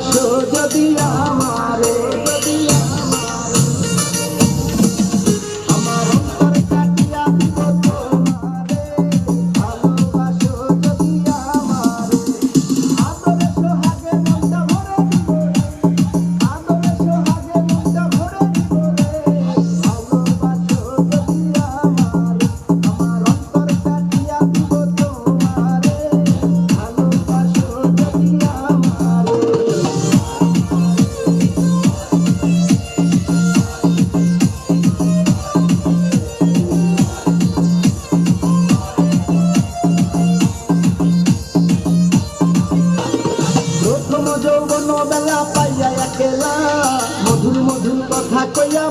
ভালোবাসো যদি আমারে কইয়া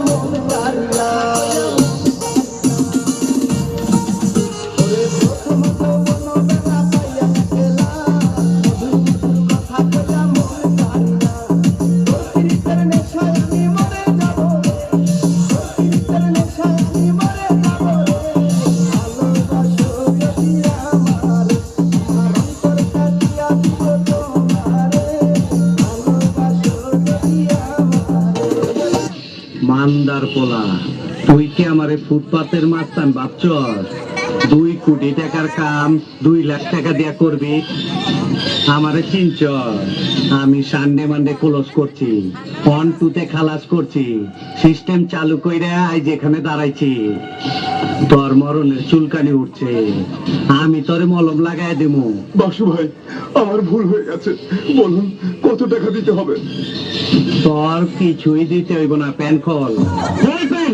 মান্দার পোলা তুই কি আমারে ফুটপাতের মাস্তান ভাবছস? দুই কোটি টাকার কাম দুই লাখ টাকা দিয়া করবি। আমারে চিনচ আমি সানডে মানডে ক্লোজ করছি। অন টুতে খালাস করছি। সিস্টেম চালু কইরা আজ যেখানে দাঁড়াইছি। তোর মরণের চুলকানি উঠছে। আমি তোরে মলম লাগাই দেবো বাসু ভাই আমার ভুল হয়ে গেছে। বলুন কত টাকা দিতে হবে? তোর কিছুই দিতে হইব না প্যান খোল। প্যান!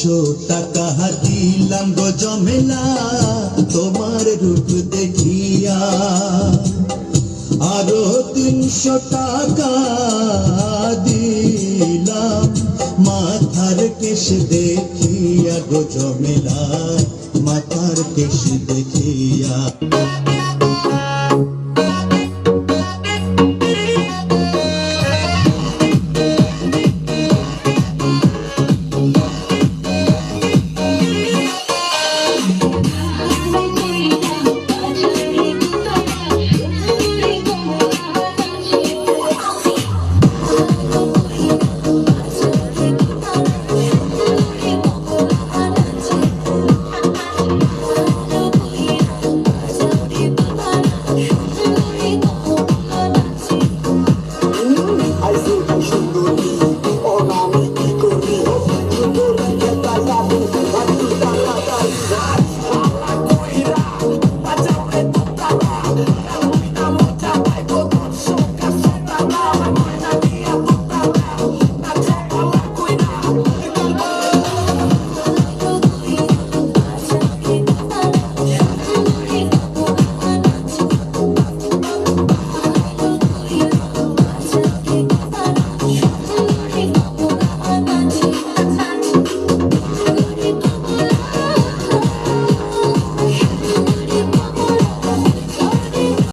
পাঁচশো টাকা দিলাম গো জমেলা, তোমার রূপ দেখিয়া। আরও তিনশো টাকা দিলাম, মাথার কেশ দেখিয়া গো জমেলা, মাথার কেশ দেখিয়া।